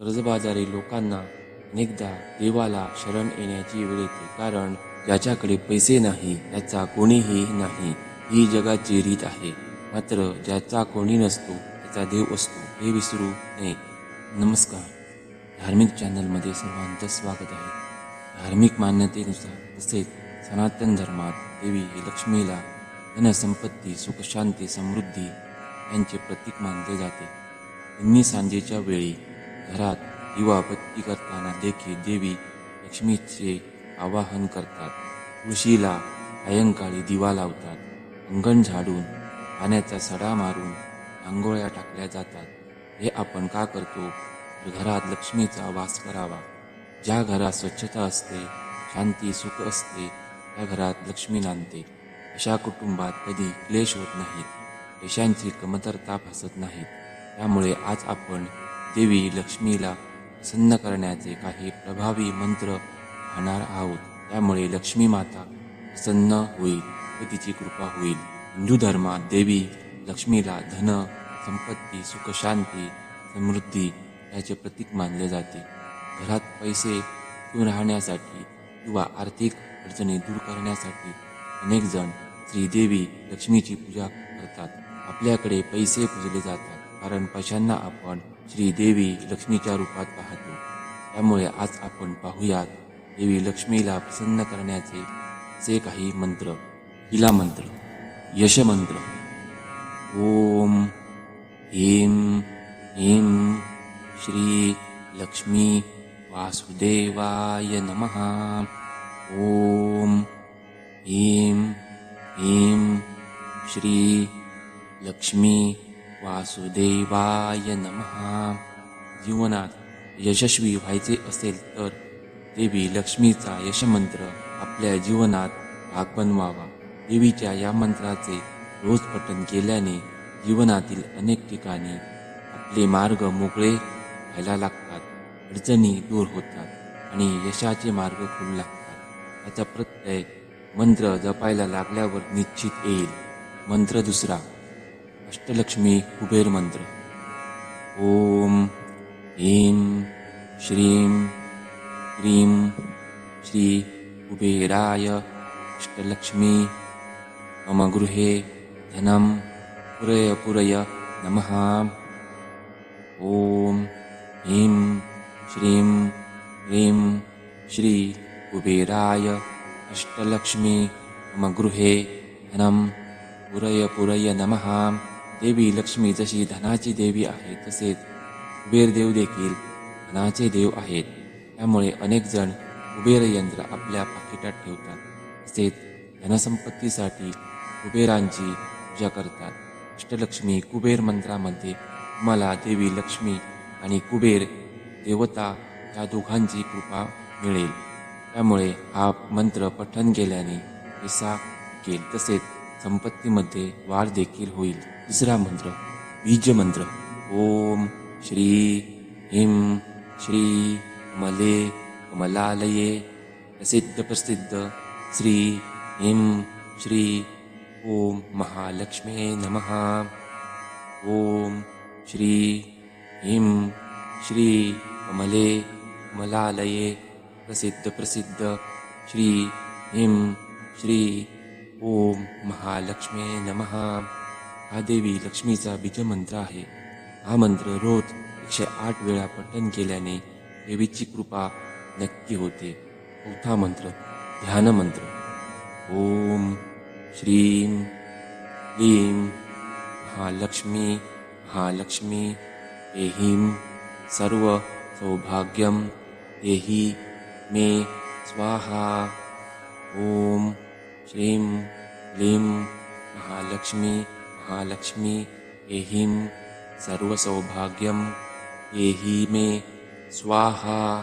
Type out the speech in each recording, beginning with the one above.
कर्जबाजारी लोकांना अनेकदा देवाला शरण येण्याची वेळ येते. कारण ज्याच्याकडे पैसे नाही त्याचा कोणीही नाही. ही जगाची रीत आहे. मात्र ज्याचा कोणी नसतो त्याचा देव असतो हे विसरू नये. नमस्कार. धार्मिक चॅनलमध्ये सर्वांचं स्वागत आहे. धार्मिक मान्यतेनुसार तसेच सनातन धर्मात देवी लक्ष्मीला धनसंपत्ती सुखशांती समृद्धी यांचे प्रतीक मानले जाते. नेहमी सांजेच्या वेळी घरात दिवा बत्ती करताना देखील देवी लक्ष्मीचे आवाहन करतात. तुळशीला सायंकाळी दिवा लावतात. अंगण झाडून पाण्याचा सडा मारून रांगोळ्या टाकल्या जातात. हे आपण का करतो? तर घरात लक्ष्मीचा वास करावा. ज्या घरात स्वच्छता असते शांती सुख असते त्या घरात लक्ष्मी नांदते. अशा कुटुंबात कधी क्लेश होत नाहीत. पैशांची कमतरता भासत नाहीत. त्यामुळे आज आपण देवी लक्ष्मीला प्रसन्न करण्याचे काही प्रभावी मंत्र पाहणार आहोत. त्यामुळे लक्ष्मी माता प्रसन्न होईल व तिची कृपा होईल. हिंदू धर्मात देवी लक्ष्मीला धन संपत्ती सुखशांती समृद्धी याचे प्रतीक मानले जाते. घरात पैसे टिकून राहण्यासाठी किंवा आर्थिक अडचणी दूर करण्यासाठी अनेक जण श्रीदेवी लक्ष्मीची पूजा करतात. आपल्याकडे पैसे पूजले जातात. कारण पैशांना आपण श्रीदेवी लक्ष्मीच्या रूपात पाहतो. त्यामुळे आज आपण पाहूयात देवी लक्ष्मीला प्रसन्न करण्याचे जे काही मंत्र. हिला मंत्र. यशमंत्र ओम ह्रीं ह्रीं श्री लक्ष्मी वासुदेवाय नमः. ओम ह्रीं ह्रीं श्री लक्ष्मी वासुदेवाय नमहा जीवनात यशस्वी व्हायचे असेल तर देवी लक्ष्मीचा यशमंत्र आपल्या जीवनात भाग बनवावा. देवीच्या या मंत्राचे रोज पठण केल्याने जीवनातील अनेक ठिकाणी आपले मार्ग मोकळे व्हायला लागतात. अडचणी दूर होतात आणि यशाचे मार्ग खुलू लागतात. त्याचा प्रत्यय मंत्र जपायला लागल्यावर निश्चित येईल. मंत्र दुसरा अष्टलक्ष्मी कुबेर मंत्र ओम ह्रीं श्रीं श्री कुबेराय अष्टलक्ष्मी। मम गृहे धनं पुरय पुरय नमः। ॐ ह्रीं श्रीं ह्रीं श्री कुबेराय अष्टलक्ष्मी। मम गृहे धनं पुरय पुरय नमः देवी लक्ष्मी जशी धनाची देवी आहे तसेच कुबेरदेव देखील धनाचे देव आहेत. त्यामुळे अनेक जण कुबेर यंत्र आपल्या पाकिटात ठेवतात. तसेच धनसंपत्तीसाठी कुबेरांची पूजा करतात. अष्टलक्ष्मी कुबेर मंत्रामध्ये तुम्हाला देवी लक्ष्मी आणि कुबेर देवता या दोघांची कृपा मिळेल. त्यामुळे हा मंत्र पठण केल्याने पैसा टिकेल तसेच संपत्तीमध्ये वाढ देखील होईल. तिसरा मंत्र, बीज मंत्र। ओम श्री हिम श्री कमले कमलालये प्रसिद्ध प्रसिद्ध श्री हिम श्री ओम महालक्ष्मे नमः। ओम श्री हिम श्री कमले कमलालये प्रसिद्ध प्रसिद्ध श्री हिम श्री ओम महालक्ष्मे नमः। हा देवी लक्ष्मीचा बीजमंत्र आहे. हा मंत्र रोज एकशे आठ वेळा पठण केल्याने देवीची कृपा नक्की होते. चौथा मंत्र ध्यान मंत्र. ओम श्रीं क्लीं. महालक्ष्मी महालक्ष्मी. एहिं सर्व सौभाग्यम देहि मे स्वाहा. ओम श्रीं क्लीं. महालक्ष्मी महालक्ष्मी एहिं सर्वसौभाग्यम एही मे स्वाहा।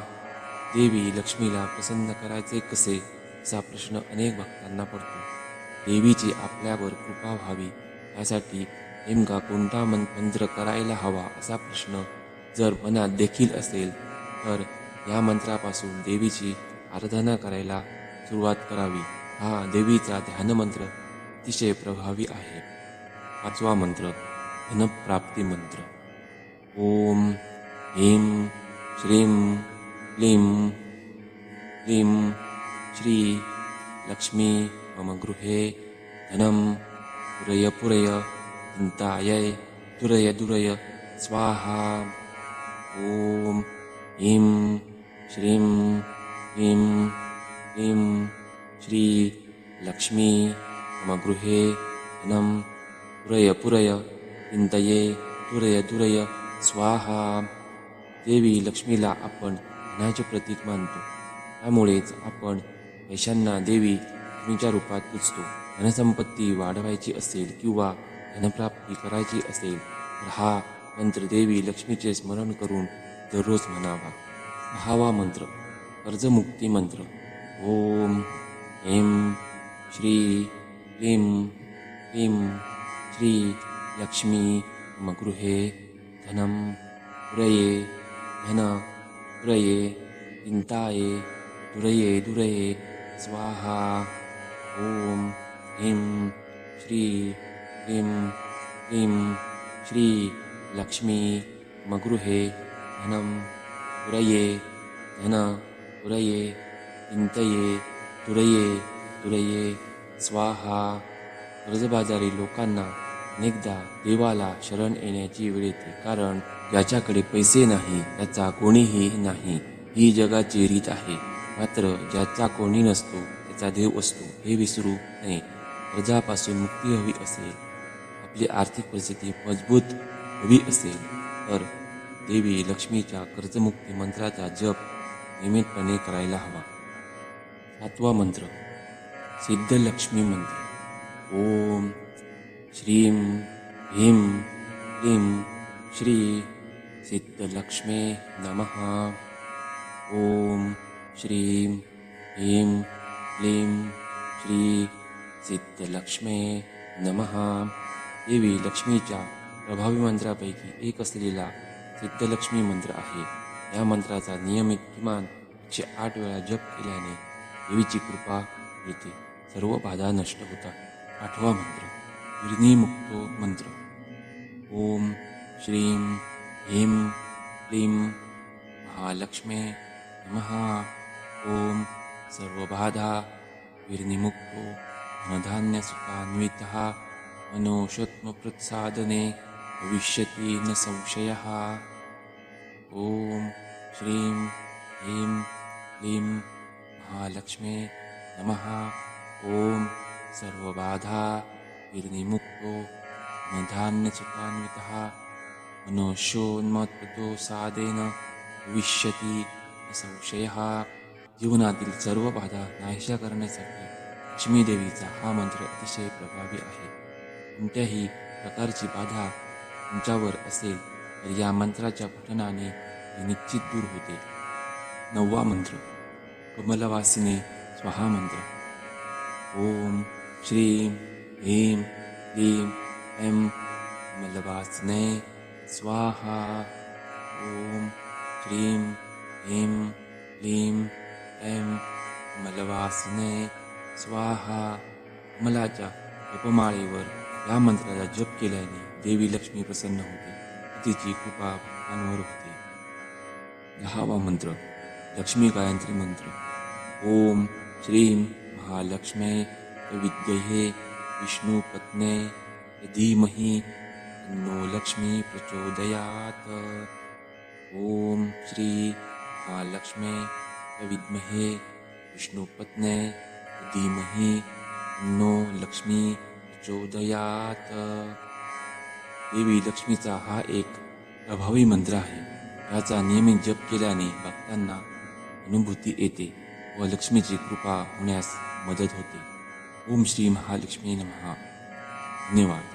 देवी लक्ष्मीला प्रसन्न करायचे कसे असा प्रश्न अनेक भक्तांना पडतो. देवीची आपल्यावर कृपा व्हावी यासाठी नेमका कोणता मन मंत्र करायला हवा असा प्रश्न जर मनात देखील असेल तर या मंत्रापासून देवीची आराधना करायला सुरुवात करावी. हा देवीचा ध्यानमंत्र अतिशय प्रभावी आहे. पाचवा मंत्र धनप्राप्ती मंत्र. ओम ह्रीं श्रीं क्लीं क्लीं श्री लक्ष्मी मम गृहे धनं पुरय पुरय चिन्तायै दुरय दुरय स्वाहा. ॐ ह्रीं श्रीं क्लीं क्लीं श्री लक्ष्मी मम गृहे धनं पुरय पुरय चिंतये दुरय दुरय स्वाहा. देवी लक्ष्मीला आपण धनाचे प्रतीक मानतो. त्यामुळेच आपण पैशांना देवी लक्ष्मीच्या रूपात पुजतो. धनसंपत्ती वाढवायची असेल किंवा धनप्राप्ती करायची असेल तर हा मंत्र देवी लक्ष्मीचे स्मरण करून दररोज म्हणावा. भावा मंत्र कर्जमुक्ती मंत्र. ओम ऐं श्री क्लीं क्लीं श्री लक्ष्मी मम गृहे धनं पुरये धन पुरये चिन्ताये दुरये दुरये स्वाहा। ॐ ह्रीं श्री ह्रीं ह्रीं श्री लक्ष्मी मम गृहे धनं पुरये धन पुरये चिन्तये दुरये दुरये स्वाहा। कर्जबाजारी लोकांना अनेकदा देवाला शरण येण्याची वेळ येते कारण ज्याच्याकडे पैसे नाही त्याचा कोणीही नाही. ही जगाची रीत आहे. मात्र ज्याचा कोणी नसतो त्याचा देव असतो हे विसरू नये. कर्जापासून मुक्ती हवी असेल आपली आर्थिक परिस्थिती मजबूत हवी असेल तर देवी लक्ष्मीच्या कर्जमुक्ती मंत्राचा जप नियमितपणे करायला हवा. सातवा मंत्र सिद्धलक्ष्मी मंत्र. ओम श्रीं ह्रीं क्लीं श्री सिद्धलक्ष्मे नमः। ॐ श्रीं ह्रीं क्लीं श्री सिद्धलक्ष्मे नमः। देवी लक्ष्मीच्या प्रभावी मंत्रापैकी एक असलेला सिद्धलक्ष्मी मंत्र आहे. या मंत्राचा नियमित किमान एकशे आठ वेळा जप केल्याने देवीची कृपा येते सर्व बाधा नष्ट होतात. आठवा मंत्र. विघ्निमुक्तो मंत्र ओम श्रीं ह्रीं क्लीं महालक्ष्मे नमः। ओम सर्वबाधा विर्निमुक्तो धनधान्यसुखान्वितः मनोषत्मप्रसादने भविष्यति न संशयः। ॐ श्रीं ह्रीं क्लीं महालक्ष्मे नमः। ॐ सर्वबाधा विर्निमुक्तो धनधान्यसुखान्वितः मनोषोन्मत्तो साधेन भविष्यती संशयः जीवनातील सर्व बाधा नाहीशा करण्यासाठी लक्ष्मी देवीचा हा मंत्र अतिशय प्रभावी आहे कोणत्याही प्रकारची बाधा तुमच्यावर असेल तर या मंत्राच्या पठणाने निश्चित दूर होते नववा मंत्र कमलवासिनी स्वाहा मंत्र ओम श्रीं ह्रीं क्लीं ऐं कमलवासिने स्वाहा। ओम श्रीं ह्रीं क्लीं ऐं कमलवासिने स्वाहा। कमलाच्या उपमाळेवर या मंत्राचा जप केल्याने देवी लक्ष्मी प्रसन्न होते तिची कृपा भक्तांवर होते। दहावा मंत्र, लक्ष्मी गायत्री मंत्र। ओम श्रीं महालक्ष्मे विद्यहे विष्णुपत्ने धीमहि नो लक्ष्मी प्रचोदयात। ओम श्री महालक्ष्मे विद्महे विष्णुपत्ने धीमहि नो लक्ष्मी प्रचोदयात। देवी लक्ष्मीचा हा एक प्रभावी मंत्र आहे याचा नियमित जप केल्याने भक्तांना अनुभूती येते व लक्ष्मीची कृपा होण्यास मदत होते. ओम श्री महालक्ष्मी नमः धन्यवाद